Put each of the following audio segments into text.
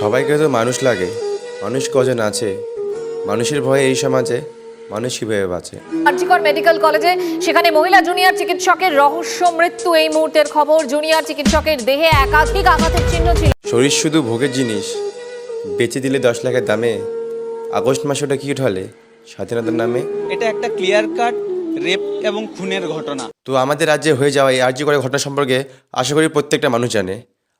সবাইকে তো মানুষ লাগে মানুষ কজন আছে? মানুষের ভয়ে এই সমাজে মানুষ কীভাবে বাঁচে? আরজিকর মেডিকেল কলেজে সেখানে মহিলা জুনিয়র চিকিৎসকের রহস্য মৃত্যু এই মুহূর্তের খবর। জুনিয়র চিকিৎসকের দেহে একাধিক আঘাতের চিহ্ন ছিল। শরীর শুধু ভোগের জিনিস বেচে দিলে দশ লাখের দামে আগস্ট মাসে ওটা কী ঢলে স্বাধীনতার নামে? এটা একটা ক্লিয়ার কাট রেপ এবং খুনের ঘটনা। তো আমাদের রাজ্যে হয়ে যাওয়া এই আর্জি করে ঘটনা সম্পর্কে আশা করি প্রত্যেকটা মানুষ জানে।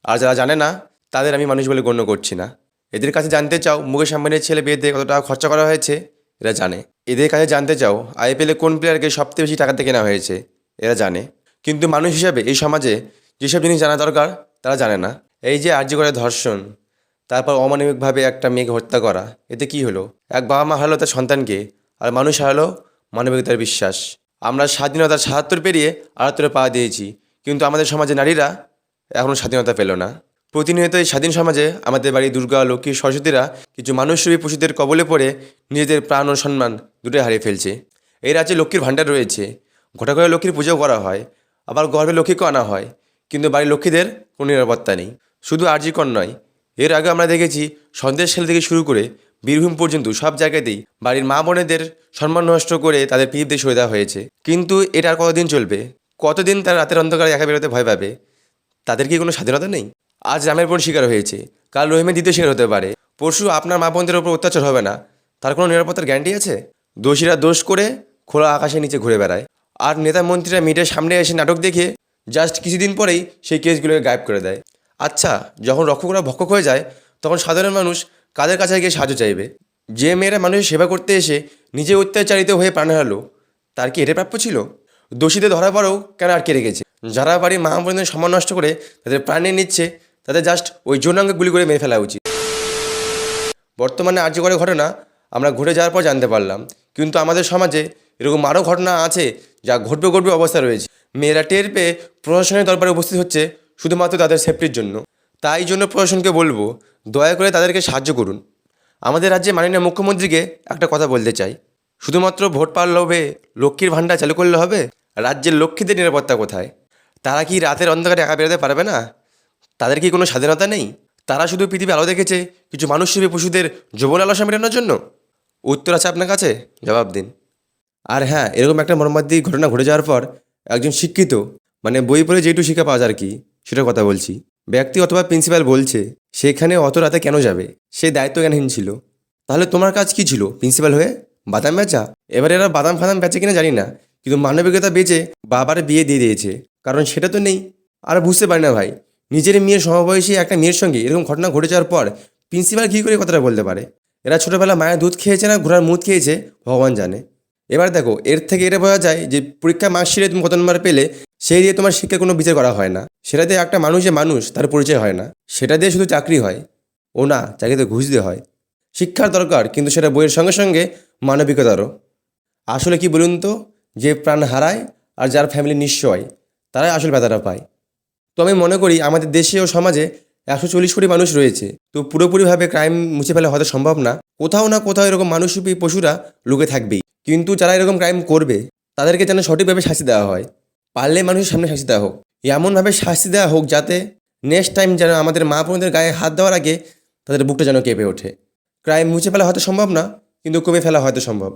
আর যারা জানে না তাদের আমি মানুষ বলে গণ্য করছি না। এদের কাছে জানতে চাও মুকেশ আম্বানির ছেলে বিয়েতে কত টাকা খরচা করা হয়েছে, এরা জানে। এদের কাছে জানতে চাও আইপিএলে কোন প্লেয়ারকে সবচেয়ে বেশি টাকাতে কেনা হয়েছে, এরা জানে। কিন্তু মানুষ হিসাবে এই সমাজে যেসব জিনিস জানা দরকার, তারা জানে না। এই যে আর্জি করে ধর্ষণ, তারপর অমানবিকভাবে একটা মেয়েকে হত্যা করা, এতে কি হলো? এক বাবা মা হারালো তার সন্তানকে, আর মানুষ হারালো মানবিকতার বিশ্বাস। আমরা স্বাধীনতার সাহাত্তর পেরিয়ে আটাত্তরে পা দিয়েছি, কিন্তু আমাদের সমাজে নারীরা এখনও স্বাধীনতা পেল না। প্রতিনিয়ত এই স্বাধীন সমাজে আমাদের বাড়ি দুর্গা, লক্ষ্মী, সরস্বতীরা কিছু মানুষরূপী পশুদের কবলে পড়ে নিজেদের প্রাণ ও সম্মান দুটোই হারিয়ে ফেলছে। এই রাজ্যে লক্ষ্মীর ভাণ্ডার রয়েছে। ঘটা করে লক্ষ্মীর পুজো করা হয়, আবার গর্ভে লক্ষ্মীকেও আনা হয়, কিন্তু বাড়ির লক্ষ্মীদের কোনো নিরাপত্তা নেই। শুধু আর্জিকর নয়, এর আগে আমরা দেখেছি সন্দেশ সন্দেশখালী থেকে শুরু করে বীরভূম পর্যন্ত সব জায়গাতেই বাড়ির মা বোনেদের সম্মান নষ্ট করে তাদের পিঠে সরে দেওয়া হয়েছে। কিন্তু এটা আর কতদিন চলবে? কতদিন তারা রাতের অন্ধকারে একা বেরোতে ভয় পাবে? তাদের কি কোনো স্বাধীনতা নেই? আজ রামের বোন শিকার হয়েছে। কাল রহিমের দ্বিতীয় শিকার হতে পারে। পরশু আপনার মা বোনদের ওপর অত্যাচার হবে না। তার কোনো নিরাপত্তার গ্যারান্টি আছে? দোষীরা দোষ করে খোলা আকাশের নিচে ঘুরে বেড়ায়। আর নেতা মন্ত্রীরা মিডিয়ার সামনে এসে নাটক দেখে জাস্ট কিছুদিন পরেই সেই কেসগুলোকে গায়েব করে দেয়। আচ্ছা যখন রক্ষকরা ভক্ষক হয়ে যায়, তখন সাধারণ মানুষ কাদের কাছে গিয়ে সাহায্য চাইবে? যে মেয়েরা মানুষের সেবা করতে এসে নিজে অত্যাচারিত হয়ে প্রাণ হারালো, তার কি এটা প্রাপ্য ছিল? দোষীদের ধরা পড়েও কেন আটকে রেখেছে? যারা বাড়ি মা বোনদের সম্মান নষ্ট করে তাদের প্রাণে নিচ্ছে তাদের জাস্ট ওই যৌনাঙ্গে গুলি করে মেরে ফেলা উচিত। বর্তমানে আর্যকরের ঘটনা, আমরা ঘুরে যাওয়ার পর জানতে পারলাম। কিন্তু আমাদের সমাজে এরকম আরও ঘটনা আছে যা ঘটবে ঘটবে অবস্থা রয়েছে। মেয়েরা টের পেয়ে প্রশাসনের দরবারে উপস্থিত হচ্ছে শুধুমাত্র তাদের সেফটির জন্য। তাই জন্য প্রশাসনকে বলব, দয়া করে তাদেরকে সাহায্য করুন। আমাদের রাজ্যে মাননীয় মুখ্যমন্ত্রীকে একটা কথা বলতে চাই। শুধুমাত্র ভোট পাওয়ার লোভে লক্ষ্মীর ভাণ্ডার চালু করলে হবে? রাজ্যের লক্ষ্মীদের নিরাপত্তা কোথায়? তারা কি রাতের অন্ধকারে একা বেরোতে পারবে না? তাদের কি কোনো স্বাধীনতা নেই? তারা শুধু পৃথিবী আলো দেখেছে, কিছু মানুষসেবী পশুদের যৌবন আলোচনা মেটানোর জন্য? উত্তর আছে আপনার কাছে? জবাব দিন। আর হ্যাঁ এরকম একটা মর্মান্তিক ঘটনা ঘটে যাওয়ার পর একজন শিক্ষিত মানে বই পড়ে যেটু শিক্ষা পাওয়া যায় আর কি, সেটার কথা বলছি। ব্যক্তি অথবা প্রিন্সিপাল বলছে, সেখানে অত রাতে কেন যাবে? সে দায়িত্বজ্ঞানহীন ছিল। তাহলে তোমার কাজ কি ছিল প্রিন্সিপাল হয়ে? বাদাম বেচা? এবার এরা বাদাম ফাদাম বেচে কিনা জানি না, কিন্তু মানবিকতা বেচে বাবার বিয়ে দিয়ে দিয়েছে, কারণ সেটা তো নেই। আর বুঝতে পারি না ভাই নিজের মেয়ের সমবয়সী একটা মেয়ের সঙ্গে এরকম ঘটনা ঘটে যাওয়ার পর প্রিন্সিপাল কী করে কথাটা বলতে পারে? এরা ছোটোবেলা মায়ের দুধ খেয়েছে না, ঘোড়ার মুদ খেয়েছে? ভগবান জানে। এবার দেখো, এর থেকে এটা বোঝা যায় যে পরীক্ষা মার্কশিটে তুমি কত নম্বর পেলে, সেই দিয়ে তোমার শিক্ষার কোনো বিচার করা হয় না। সেটা দিয়ে একটা মানুষ যে মানুষ, তার পরিচয় হয় না। সেটা দিয়ে শুধু চাকরি হয়। ও না চাকরিতে ঘুষ দিয়ে হয়। শিক্ষার দরকার, কিন্তু সেটা বইয়ের সঙ্গে সঙ্গে মানবিকতারও। আসলে কি বলুন তো? যে প্রাণ হারায় আর যার ফ্যামিলি হয়, তারাই আসল ব্যথাটা পায়। তো আমি মনে করি আমাদের দেশে ও সমাজে একশো চল্লিশ কোটি মানুষ রয়েছে। তো পুরোপুরিভাবে ক্রাইম মুছে ফেলা হয়তো সম্ভব না। কোথাও না কোথাও এরকম মানুষরূপী পশুরা লুকে থাকবেই। কিন্তু যারা এরকম ক্রাইম করবে, তাদেরকে যেন সঠিকভাবে শাস্তি দেওয়া হয়। পারলে মানুষের সামনে শাস্তি দেওয়া হোক। এমনভাবে শাস্তি দেওয়া হোক যাতে নেক্সট টাইম যেন আমাদের মা বোনদের গায়ে হাত দেওয়ার আগে তাদের বুকটা যেন কেঁপে ওঠে। ক্রাইম মুছে ফেলা হয়তো সম্ভব না, কিন্তু কমে ফেলা হয়তো সম্ভব।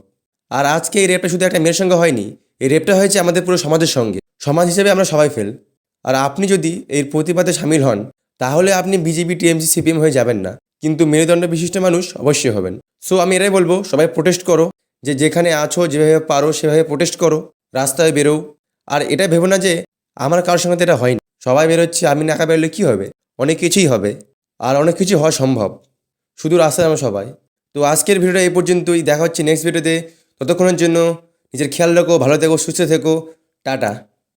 আর আজকে এই রেপটা শুধু একটা মেয়ের সঙ্গে হয়নি, এই রেপটা হয়েছে আমাদের পুরো সমাজের সঙ্গে। সমাজ হিসেবে আমরা সবাই ফেল আর আপনি যদি এই প্রতিবাদে সামিল হন, তাহলে আপনি বিজেপি, টিএমসি, সিপিএম হয়ে যাবেন না। কিন্তু মেরুদণ্ড বিশিষ্ট মানুষ অবশ্যই হবেন। সো আমি এটাই বলব, সবাই প্রোটেস্ট করো, যে যেখানে আছো, যেভাবে পারো, সেভাবে প্রোটেস্ট করো, রাস্তায় বেরো আর এটা ভেবো না যে আমার কারোর সঙ্গে এটা হয়নি। সবাই বেরোচ্ছে, আমি নাকা বেরোলে কী হবে? অনেক কিছুই হবে, আর অনেক কিছু হওয়া সম্ভব। শুধু রাস্তায় আমরা সবাই। তো আজকের ভিডিওটা এই পর্যন্তই। দেখা হচ্ছে নেক্সট ভিডিওতে ততক্ষণের জন্য নিজের খেয়াল রাখো, ভালো থেকো, সুস্থ থেকো। টাটা।